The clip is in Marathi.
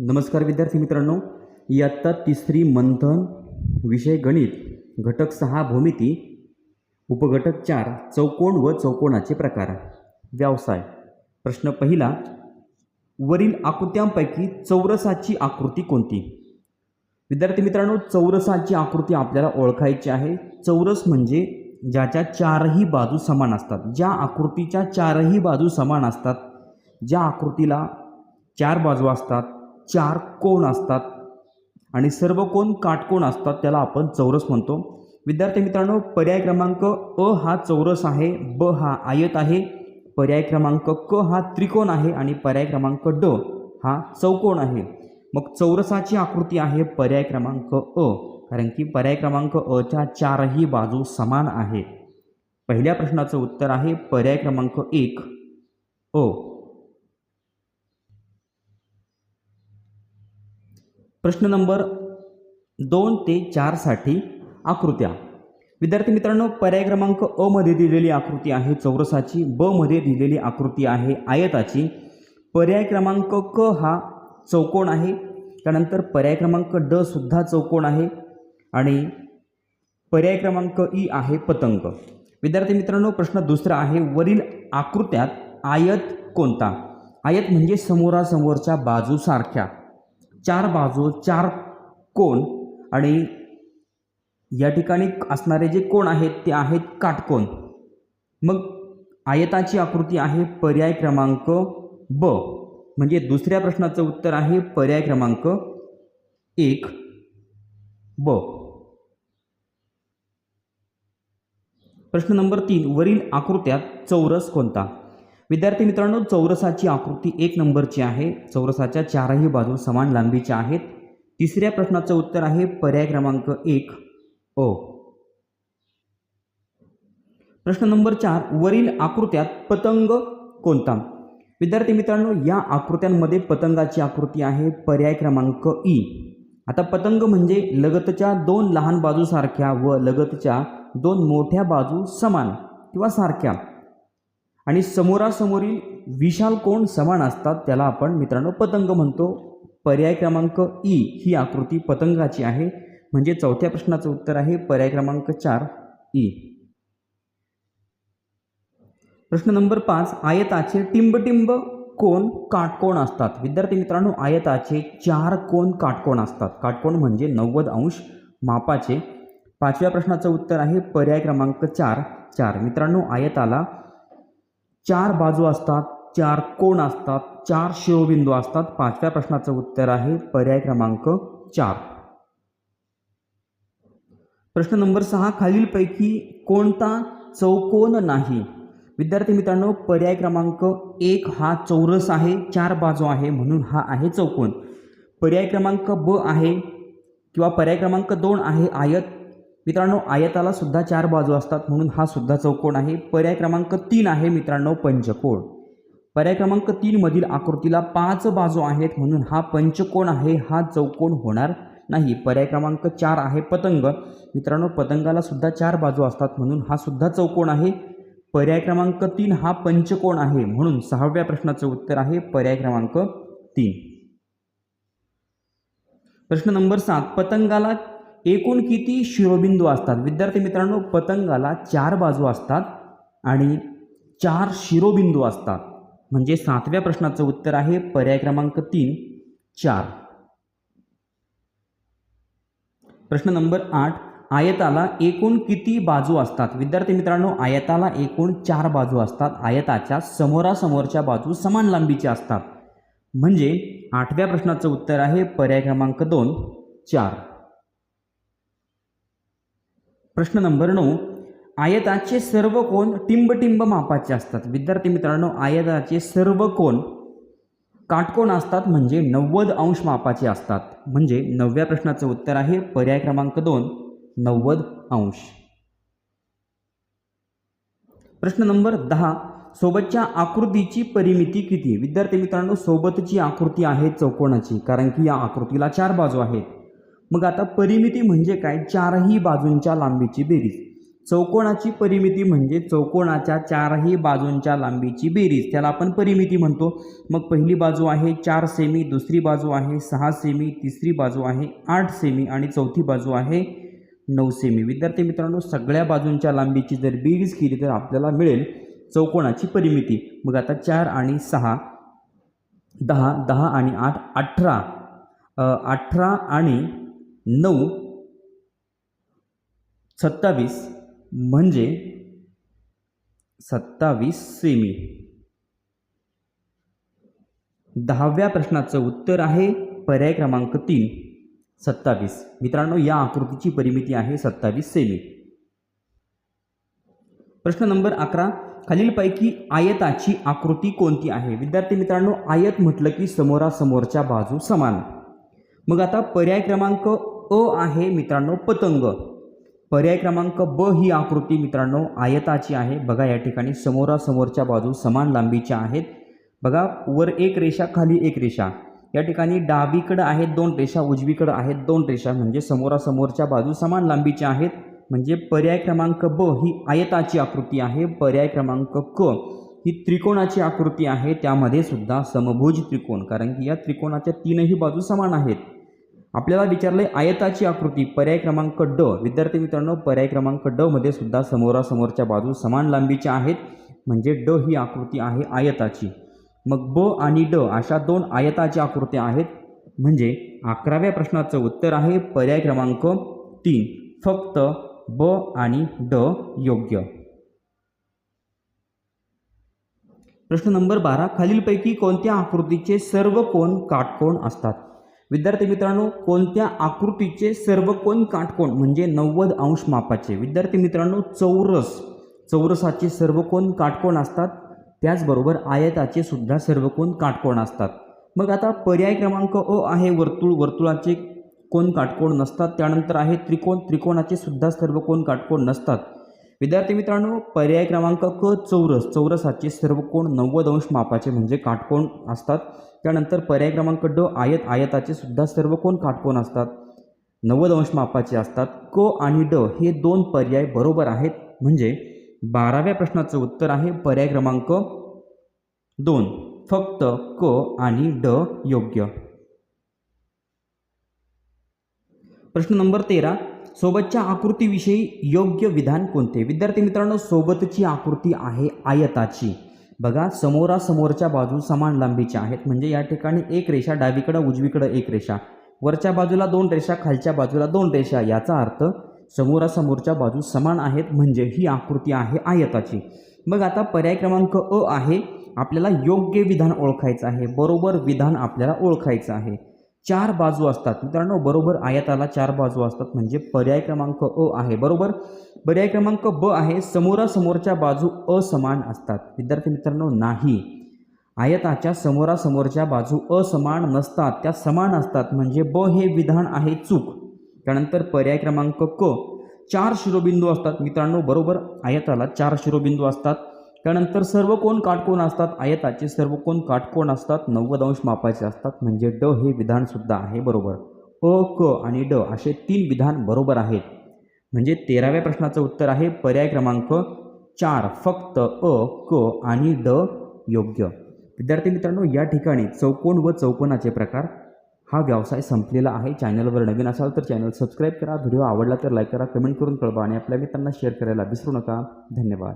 नमस्कार विद्यार्थी मित्रांनो. इयत्ता तिसरी मंथन विषय गणित घटक सहा भूमिती उपघटक चार चौकोन व चौकोनाचे प्रकार. व्यवसाय. प्रश्न पहिला वरील आकृत्यांपैकी चौरसाची आकृती कोणती? विद्यार्थी मित्रांनो चौरसाची आकृती आपल्याला ओळखायची आहे. चौरस म्हणजे ज्याच्या चारही बाजू समान असतात. ज्या आकृतीच्या चारही बाजू समान असतात ज्या आकृतीला चार बाजू असतात चार कोण असतात? आणि सर्व कोण काटकोण असतात त्याला आपण चौरस म्हणतो. विद्यार्थी मित्रांनो पर्याय क्रमांक अ हा चौरस आहे ब हा आयत आहे पर्याय क्रमांक क हा त्रिकोण आहे आणि पर्याय क्रमांक ड हा चौकोन आहे. मग चौरसाची आकृती आहे पर्याय क्रमांक अ कारण की पर्याय क्रमांक अच्या चारही बाजू समान आहेत. पहिल्या प्रश्नाचं उत्तर आहे पर्याय क्रमांक एक अ. प्रश्न नंबर दोन ते चारसाठी आकृत्या. विद्यार्थी मित्रांनो पर्याय क्रमांक अ मध्ये दिलेली आकृती आहे चौरसाची. ब मध्ये दिलेली आकृती आहे आयताची. पर्याय क्रमांक क हा चौकोन आहे. त्यानंतर पर्याय क्रमांक ड सुद्धा चौकोन आहे. आणि पर्याय क्रमांक ई आहे पतंग. विद्यार्थी मित्रांनो प्रश्न दुसरा आहे वरील आकृत्यात आयत कोणता? आयत म्हणजे समोरासमोरच्या बाजूसारख्या चार बाजू चार कोण आणि या ठिकाणी असणारे जे कोण आहेत ते आहेत काटकोण मग आयताची आकृती आहे पर्याय क्रमांक ब. म्हणजे दुसऱ्या प्रश्नाचं उत्तर आहे पर्याय क्रमांक एक ब. प्रश्न नंबर तीन वरील आकृत्यात चौरस कोणता? विद्यार्थी मित्रांनो चौरसाची आकृती एक नंबरची आहे. चौरसाच्या चारही बाजू समान लांबीच्या आहेत. तिसऱ्या प्रश्नाचं उत्तर आहे पर्याय क्रमांक एक. ओ. प्रश्न नंबर चार वरील आकृत्यात पतंग कोणता? विद्यार्थी मित्रांनो या आकृत्यांमध्ये पतंगाची आकृती आहे पर्याय क्रमांक ई. आता पतंग म्हणजे लगतच्या दोन लहान बाजूसारख्या व लगतच्या दोन मोठ्या बाजू समान किंवा सारख्या. आणि समोरासमोरील विशाल कोण समान असतात त्याला आपण मित्रांनो पतंग म्हणतो. पर्याय क्रमांक ई ही आकृती पतंगाची आहे. म्हणजे चौथ्या प्रश्नाचं उत्तर आहे पर्याय क्रमांक चार ई. प्रश्न नंबर पाच आयताचे टिंबटिंब कोण काटकोण असतात? विद्यार्थी मित्रांनो आयताचे चार कोण काटकोण असतात? काटकोण म्हणजे नव्वद अंश मापाचे. पाचव्या प्रश्नाचं उत्तर आहे पर्याय क्रमांक चार. चार. मित्रांनो आयताला चार बाजू असतात चार कोण असतात चार शिरोबिंदू असतात. पाचव्या प्रश्नाचं उत्तर आहे पर्याय क्रमांक चार. प्रश्न नंबर सहा खालीलपैकी कोणता चौकोन नाही? विद्यार्थी मित्रांनो पर्याय क्रमांक एक हा चौरस आहे चार बाजू आहे म्हणून हा आहे चौकोन. पर्याय क्रमांक ब आहे किंवा पर्याय क्रमांक दोन आहे आयत. मित्रांनो आयताला सुद्धा चार बाजू असतात म्हणून हा सुद्धा चौकोन आहे. पर्याय क्रमांक तीन आहे मित्रांनो पंचकोण पर्याय क्रमांक तीनमधील आकृतीला पाच बाजू आहेत म्हणून हा पंचकोण आहे हा चौकोन होणार नाही. पर्याय क्रमांक चार आहे पतंग. मित्रांनो पतंगाला सुद्धा चार बाजू असतात म्हणून हा सुद्धा चौकोन आहे. पर्याय क्रमांक तीन हा पंचकोण आहे म्हणून सहाव्या प्रश्नाचं उत्तर आहे पर्याय क्रमांक तीन. प्रश्न नंबर सात पतंगाला एकूण किती शिरोबिंदू असतात? विद्यार्थी मित्रांनो पतंगाला चार बाजू असतात आणि चार शिरोबिंदू असतात. म्हणजे सातव्या प्रश्नाचं उत्तर आहे पर्याय क्रमांक तीन चार. प्रश्न नंबर आठ आयताला एकूण किती बाजू असतात? विद्यार्थी मित्रांनो आयताला एकूण चार बाजू असतात. आयताच्या समोरासमोरच्या बाजू समान लांबीच्या असतात. म्हणजे आठव्या प्रश्नाचं उत्तर आहे पर्याय क्रमांक दोन चार. प्रश्न नंबर नऊ आयताचे सर्व कोण टिंबटिंब मापाचे असतात. विद्यार्थी मित्रांनो आयताचे सर्व कोण काटकोण असतात म्हणजे नव्वद अंश मापाचे असतात. म्हणजे नवव्या प्रश्नाचं उत्तर आहे पर्याय क्रमांक दोन नव्वद अंश. प्रश्न नंबर दहा सोबतच्या आकृतीची परिमिती किती? विद्यार्थी मित्रांनो सोबतची आकृती आहे चौकोनाची कारण की या आकृतीला चार बाजू आहेत. मग आता परिमिती म्हणजे काय? चारही बाजूंच्या लांबीची बेरीज. चौकोनाची परिमिती म्हणजे चौकोनाच्या चारही बाजूंच्या लांबीची बेरीज. त्याला आपण परिमिती म्हणतो. मग पहिली बाजू आहे चार सेमी दुसरी बाजू आहे सहा सेमी तिसरी बाजू आहे आठ सेमी आणि चौथी बाजू आहे नऊ सेमी. विद्यार्थी मित्रांनो सगळ्या बाजूंच्या लांबीची जर बेरीज केली तर आपल्याला मिळेल चौकोनाची परिमिती. मग आता चार आणि सहा दहा दहा आणि आठ अठरा. अठरा आणि नऊ सत्तावीस म्हणजे सत्तावीस सेमी. दहाव्या प्रश्नाचं उत्तर आहे पर्याय क्रमांक तीन सत्तावीस. मित्रांनो या आकृतीची परिमिती आहे सत्तावीस सेमी. प्रश्न नंबर अकरा खालीलपैकी आयताची आकृती कोणती आहे? विद्यार्थी मित्रांनो आयत म्हटलं की समोरासमोरच्या बाजू समान. मग आता पर्याय क्रमांक अ आहे मित्रांनो पतंग. पर्याय क्रमांक ब ही आकृती मित्रांनो आयताची आहे. बघा या ठिकाणी समोरासमोरच्या बाजू समान लांबीच्या आहेत. बघा वर एक रेषा खाली एक रेषा. या ठिकाणी डावीकडं आहेत दोन रेषा उजवीकडं आहेत दोन रेषा. म्हणजे समोरासमोरच्या बाजू समान लांबीच्या आहेत. म्हणजे पर्याय क्रमांक ब ही आयताची आकृती आहे. पर्याय क्रमांक क ही त्रिकोणाची आकृती आहे. त्यामध्ये सुद्धा समभुज त्रिकोण. कारण की या त्रिकोणाच्या तीनही बाजू समान आहेत. आपल्याला विचारले आयताची आकृती पर्याय क्रमांक ड. विद्यार्थी मित्रांनो पर्याय क्रमांक ड मध्ये सुद्धा समोरासमोरच्या बाजू समान लांबीच्या आहेत. म्हणजे ड ही आकृती आहे आयताची. मग ब आणि ड अशा दोन आयताच्या आकृत्या आहेत. म्हणजे अकराव्या प्रश्नाचं उत्तर आहे पर्याय क्रमांक तीन. फक्त ब आणि ड योग्य. प्रश्न नंबर बारा. खालीलपैकी कोणत्या आकृतीचे सर्व कोण काटकोण असतात? विद्यार्थी मित्रांनो कोणत्या आकृतीचे सर्व कोण काटकोण म्हणजे नव्वद अंश मापाचे? विद्यार्थी मित्रांनो चौरस. चौरसाचे सर्व कोण काटकोण असतात? त्याचबरोबर आयताचे सुद्धा सर्व कोण काटकोण असतात. मग आता पर्याय क्रमांक अ आहे वर्तुळ. वर्तुळाचे कोण काटकोण नसतात. त्यानंतर आहे त्रिकोण. त्रिकोणाचे सुद्धा सर्व कोण काटकोण नसतात. विद्यार्थी मित्रांनो पर्याय क्रमांक क चौरस. चौरसाचे सर्व कोण नव्वद अंश मापाचे म्हणजे काटकोण असतात. त्यानंतर पर्याय क्रमांक ड आयत. आयताचे सुद्धा सर्व कोण काटकोण असतात? नव्वद अंश मापाचे असतात. क आणि ड हे दोन पर्याय बरोबर आहेत. म्हणजे बाराव्या प्रश्नाचं उत्तर आहे पर्याय क्रमांक दोन. फक्त क आणि ड योग्य. प्रश्न नंबर तेरा. सोबतच्या आकृतीविषयी योग्य विधान कोणते? विद्यार्थी मित्रांनो सोबतची आकृती आहे आयताची. बघा समोरासमोरच्या बाजू समान लांबीच्या आहेत. म्हणजे या ठिकाणी एक रेषा डावीकडं उजवीकडं एक रेषा. वरच्या बाजूला दोन रेषा खालच्या बाजूला दोन रेषा. याचा अर्थ समोरासमोरच्या बाजू समान आहेत म्हणजे ही आकृती आहे आयताची. मग आता पर्याय क्रमांक अ आहे. आपल्याला योग्य विधान ओळखायचं आहे. बरोबर विधान आपल्याला ओळखायचं आहे. चार बाजू असतात. मित्रांनो बरोबर आयताला चार बाजू असतात. म्हणजे पर्याय क्रमांक अ आहे. बरोबर? पर्याय क्रमांक ब आहे. समोरासमोरच्या बाजू असमान असतात. विद्यार्थी मित्रांनो नाही. आयताच्या समोरासमोरच्या बाजू असमान नसतात. त्या समान असतात. म्हणजे ब हे विधान आहे चूक. त्यानंतर पर्याय क्रमांक क. चार शिरोबिंदू असतात. मित्रांनो बरोबर? आयताला चार शिरोबिंदू असतात. त्यानंतर सर्व कोण काटकोण असतात? आयताचे सर्व कोण काटकोण असतात? नव्वद अंश मापाचे असतात. म्हणजे ड हे विधानसुद्धा आहे बरोबर. अ क आणि ड असे तीन विधान बरोबर आहेत. म्हणजे तेराव्या प्रश्नाचं उत्तर आहे पर्याय क्रमांक चार फक्त अ क आणि ड योग्य. विद्यार्थी मित्रांनो या ठिकाणी चौकोन व चौकोनाचे प्रकार हा व्यवसाय संपलेला आहे. चॅनलवर नवीन असाल तर चॅनल सबस्क्राईब करा. व्हिडिओ आवडला तर लाईक करा कमेंट करून कळवा आणि आपल्या मित्रांना शेअर करायला विसरू नका. धन्यवाद.